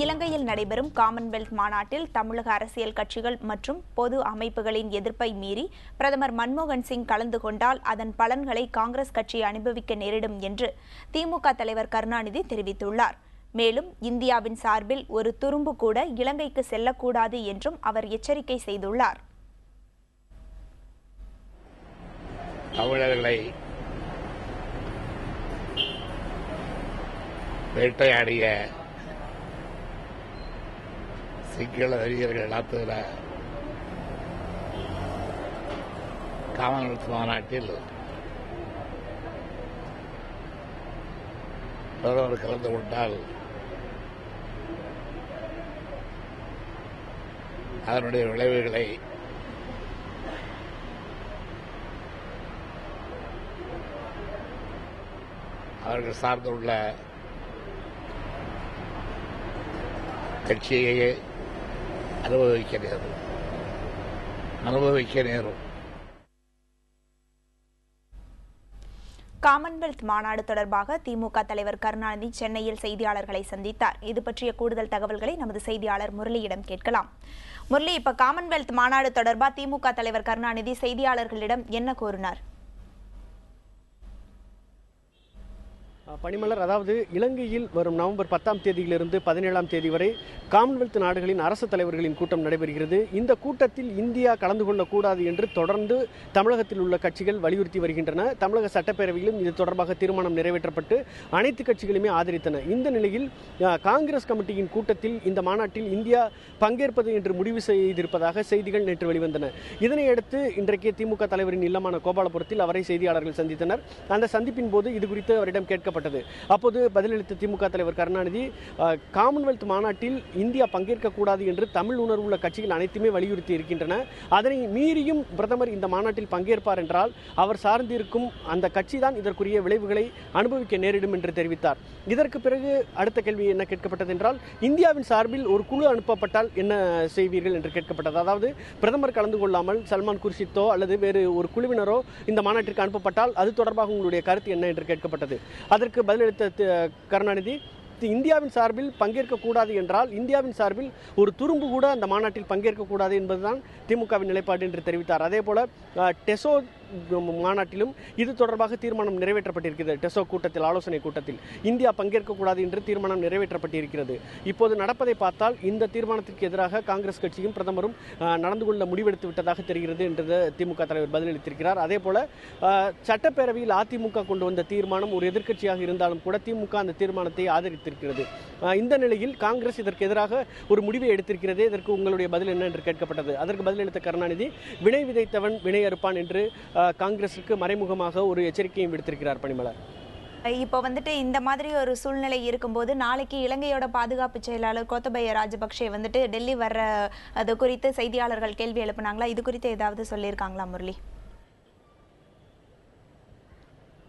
இலங்கையில் நடைபெறும் காமன்வெல்த் மாநாட்டில் தமிழக அரசியல் கட்சிகள் மற்றும் பொது அமைப்புகளின் எதிர்ப்பை மீறி பிரதமர் மன்மோகன் சிங் கலந்து கொண்டால் அதன் பலன்களை காங்கிரஸ் கட்சி அனுபவிக்க நேரிடும் என்று திமுக தலைவர் கருணாநிதி தெரிவித்துள்ளார். மேலும் இந்தியாவின் சார்பில் ஒரு துரும்பு கூட இலங்கைக்கு செல்லக்கூடாது என்றும் அவர் எச்சரிக்கை செய்துள்ளார். தமிழர்களை வேட்டையாடிய சிங்கள வெறியர்கள் நடத்துகிற காமன்வெல்த் மாநாட்டில் பிரதமர் கலந்து கொண்டால் அதனுடைய விளைவுகளை அவர்கள் சார்ந்துள்ள கட்சியையே அனுபவிக்க நேரும். அனுபவிக்க நேரும். காமன்வெல்த் மாநாடு தொடர்பாக திமுக தலைவர் கருணாநிதி சென்னையில் செய்தியாளர்களை சந்தித்தார். இது பற்றிய கூடுதல் தகவல்களை நமது செய்தியாளர் முரளியிடம் கேட்கலாம். முரளி இப்ப காமன்வெல்த் மாநாடு தொடர்பா திமுக தலைவர் கருணாநிதி செய்தியாளர்களிடம் என்ன கூறினார்? பனிமலர் அதாவது இலங்கையில் வரும் நவம்பர் பத்தாம் தேதியிலிருந்து பதினேழாம் தேதி வரை காமன்வெல்த் நாடுகளின் அரசு தலைவர்களின் கூட்டம் நடைபெறுகிறது. இந்த கூட்டத்தில் இந்தியா கலந்து கொள்ளக்கூடாது என்று தொடர்ந்து தமிழகத்தில் உள்ள கட்சிகள் வலியுறுத்தி வருகின்றன. தமிழக சட்டப்பேரவையிலும் இது தொடர்பாக தீர்மானம் நிறைவேற்றப்பட்டு அனைத்து கட்சிகளுமே ஆதரித்தன. இந்த நிலையில் காங்கிரஸ் கமிட்டியின் கூட்டத்தில் இந்த மாநாட்டில் இந்தியா பங்கேற்பது என்று முடிவு செய்திருப்பதாக செய்திகள் நேற்று வெளிவந்தன. இதனையடுத்து இன்றைக்கு திமுக தலைவரின் இல்லமான கோபாலபுரத்தில் அவரை செய்தியாளர்கள் சந்தித்தனர். அந்த சந்திப்பின் போது இது குறித்து அவரிடம் கேட்கப்பட்டது. அப்போது பதிலளித்த திமுக தலைவர் கருணாநிதி காமன்வெல்த் மாநாட்டில் இந்தியா பங்கேற்கக்கூடாது என்று தமிழ் உணர்வுள்ள கட்சிகள் அனைத்துமே வலியுறுத்தி இருக்கின்றன. அதனை மீறியும் பிரதமர் இந்த மாநாட்டில் பங்கேற்பார் என்றால் அவர் சார்ந்திருக்கும் அந்த கட்சி தான் இதற்குரிய விளைவுகளை அனுபவிக்க நேரிடும் என்று தெரிவித்தார். இதற்கு பிறகு அடுத்த கேள்வி என்ன கேட்கப்பட்டது என்றால் இந்தியாவின் சார்பில் ஒரு குழு அனுப்பப்பட்டால் என்ன செய்வீர்கள்? என்று கேட்கப்பட்டது. அதாவது பிரதமர் கலந்து கொள்ளாமல் சல்மான் குர்ஷித்தோ அல்லது வேறு ஒரு குழுவினரோ இந்த மாநாட்டிற்கு அனுப்பப்பட்டால் அது தொடர்பாக உங்களுடைய கருத்து என்ன என்று கேட்கப்பட்டது. அதற்கு பதிலளித்த கருணாநிதி இந்தியாவின் சார்பில் பங்கேற்கக்கூடாது என்றால் இந்தியாவின் சார்பில் ஒரு துரும்பு கூட அந்த மாநாட்டில் பங்கேற்கக்கூடாது என்பதுதான் திமுகவின் நிலைப்பாடு என்று தெரிவித்தார். அதே போல டெசோ மாநாட்டிலும் இது தொடர்பாக தீர்மானம் நிறைவேற்றப்பட்டிருக்கிறது. டெசோ கூட்டத்தில் ஆலோசனை கூட்டத்தில். இந்தியா பங்கேற்கக்கூடாது என்று தீர்மானம் நிறைவேற்றப்பட்டிருக்கிறது. இப்போது நடப்பதை பார்த்தால் இந்த தீர்மானத்திற்கு எதிராக காங்கிரஸ் கட்சியும் பிரதமரும் நடந்து கொள்ள முடிவெடுத்து விட்டதாக தெரிகிறது என்று திமுக தலைவர் பதிலளித்திருக்கிறார். அதே போல சட்டப்பேரவையில் அதிமுக கொண்டு வந்த தீர்மானம் ஒரு எதிர்க்கட்சியாக இருந்தாலும் கூட திமுக அந்த தீர்மானத்தை ஆதரித்திருக்கிறது. இந்த நிலையில் காங்கிரஸ் இதற்கு எதிராக ஒரு முடிவை எடுத்திருக்கிறது இதற்கு உங்களுடைய பதில் என்ன என்று கேட்கப்பட்டது. அதற்கு பதிலளித்த கருணாநிதி வினை விதைத்தவன் வினை அறுப்பான் என்று காங்கிரஸுக்கு மறைமுகமாக ஒரு எச்சரிக்கையும் விடுத்திருக்கிறார் பணிமலர் இப்போ வந்துட்டு இந்த மாதிரி ஒரு சூழ்நிலை இருக்கும்போது நாளைக்கு இலங்கையோட பாதுகாப்பு செயலாளர் கோத்தபய ராஜபக்சே வந்துட்டு டெல்லி வர்ற அது குறித்து செய்தியாளர்கள் கேள்வி எழுப்புனாங்களா? இது குறித்து ஏதாவது சொல்லியிருக்காங்களா முரளி?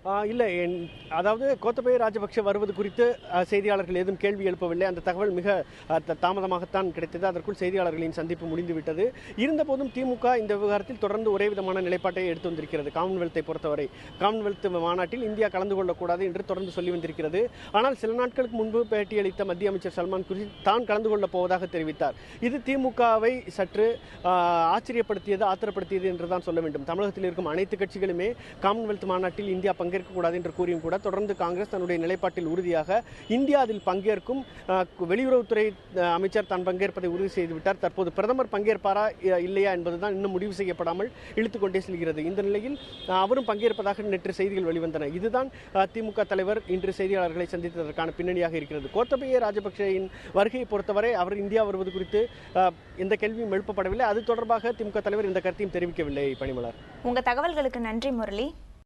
இல்லை என்- அதாவது கோத்தபய ராஜபக்ஷ வருவது குறித்து செய்தியாளர்கள் ஏதும் கேள்வி எழுப்பவில்லை. அந்த தகவல் மிக த- தாமதமாகத்தான் கிடைத்தது. அதற்குள் செய்தியாளர்களின் சந்திப்பு முடிந்துவிட்டது. இருந்தபோதும் திமுக இந்த விவகாரத்தில் தொடர்ந்து ஒரே விதமான நிலைப்பாட்டை எடுத்து வந்திருக்கிறது. காமன்வெல்த்தை பொறுத்தவரை. காமன்வெல்த் மாநாட்டில் இந்தியா கலந்து கொள்ளக்கூடாது என்று தொடர்ந்து சொல்லி வந்திருக்கிறது. ஆனால் சில நாட்களுக்கு முன்பு பேட்டியளித்த மத்திய அமைச்சர் சல்மான் குர்ஷித் தான் கலந்து கொள்ளப் போவதாக தெரிவித்தார். இது திமுகவை சற்று ஆச்சரியப்படுத்தியது ஆத்திரப்படுத்தியது என்று தான் சொல்ல வேண்டும். தமிழகத்தில் இருக்கும் அனைத்து கட்சிகளுமே காமன்வெல்த் மாநாட்டில் இந்தியா பங்கு பங்கேற்கக்கூடாது என்று கூறியும் கூட தொடர்ந்து காங்கிரஸ் தன்னுடைய நிலைப்பாட்டில் உறுதியாக இந்தியா அதில் பங்கேற்கும் வெளியுறவுத்துறை அமைச்சர் தான் பங்கேற்பதை உறுதி செய்துவிட்டார் தற்போது பிரதமர் பங்கேற்பாரா இல்லையா என்பதுதான் இன்னும் முடிவு செய்யப்படாமல் இழுத்துக்கொண்டே செல்கிறது. இந்த நிலையில் அவரும் பங்கேற்பதாக நேற்று செய்திகள் வெளிவந்தன. இதுதான் திமுக தலைவர் இன்று செய்தியாளர்களை சந்தித்ததற்கான பின்னணியாக இருக்கிறது. கோத்தபய ராஜபக்சேயின் வருகையை பொறுத்தவரை அவர் இந்தியா வருவது குறித்து எந்த கேள்வியும் எழுப்பப்படவில்லை. அது தொடர்பாக திமுக தலைவர் இந்த கருத்தையும் தெரிவிக்கவில்லை பணிமலர். உங்க தகவல்களுக்கு நன்றி முரளி.